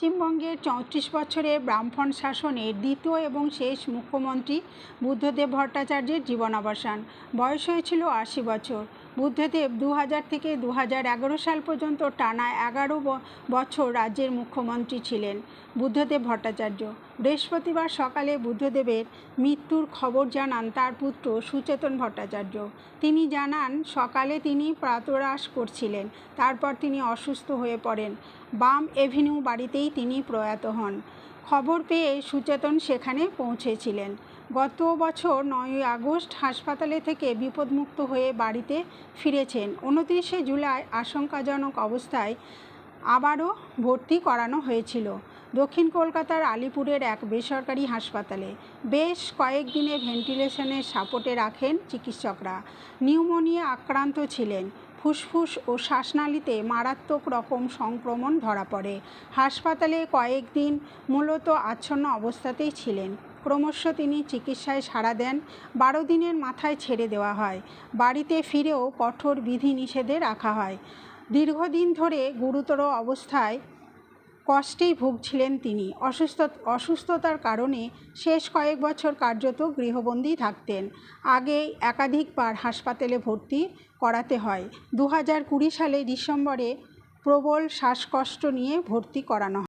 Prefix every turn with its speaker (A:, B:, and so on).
A: পশ্চিমবঙ্গের চৌত্রিশ বছরের ব্রাহ্মণ শাসনের দ্বিতীয় এবং শেষ মুখ্যমন্ত্রী বুদ্ধদেব ভট্টাচার্যের জীবনাবসান। বয়স হয়েছিল আশি বছর। বুদ্ধদেব দু হাজার থেকে দু হাজার এগারো সাল পর্যন্ত টানা এগারো বছর রাজ্যের মুখ্যমন্ত্রী ছিলেন বুদ্ধদেব ভট্টাচার্য। বৃহস্পতিবার সকালে বুদ্ধদেবের মৃত্যুর খবর জানান তার পুত্র সুচেতন ভট্টাচার্য। তিনি জানান, সকালে তিনি প্রাতরাস করছিলেন, তারপর তিনি অসুস্থ হয়ে পড়েন। বাম এভিনিউ বাড়িতেই তিনি প্রয়াত হন। খবর পেয়ে সুচেতন সেখানে পৌঁছেছিলেন। গত বছর নয়ই আগস্ট হাসপাতালে থেকে বিপদমুক্ত হয়ে বাড়িতে ফিরেছেন। উনত্রিশে জুলাই আশঙ্কাজনক অবস্থায় আবারও ভর্তি করানো হয়েছিল। দক্ষিণ কলকাতার আলিপুরের এক বেসরকারি হাসপাতালে বেশ কয়েকদিনে ভেন্টিলেশনের সাপোর্টে রাখেন চিকিৎসকরা। নিউমোনিয়া আক্রান্ত ছিলেন। ফুসফুস ও শ্বাসনালীতে মারাত্মক রকম সংক্রমণ ধরা পড়ে। হাসপাতালে কয়েকদিন মূলত আচ্ছন্ন অবস্থাতেই ছিলেন। ক্রমশ তিনি চিকিৎসায় সাড়া দেন। বারো দিনের মাথায় ছেড়ে দেওয়া হয়। বাড়িতে ফিরেও কঠোর বিধিনিষেধে রাখা হয়। দীর্ঘদিন ধরে গুরুতর অবস্থায় কষ্টেই ভুগছিলেন তিনি। অসুস্থ, অসুস্থতার কারণে শেষ কয়েক বছর কার্যত গৃহবন্দী থাকতেন। আগে একাধিকবার হাসপাতালে ভর্তি করাতে হয়। দু হাজার কুড়ি সালে ডিসেম্বরে প্রবল শ্বাসকষ্ট নিয়ে ভর্তি করানো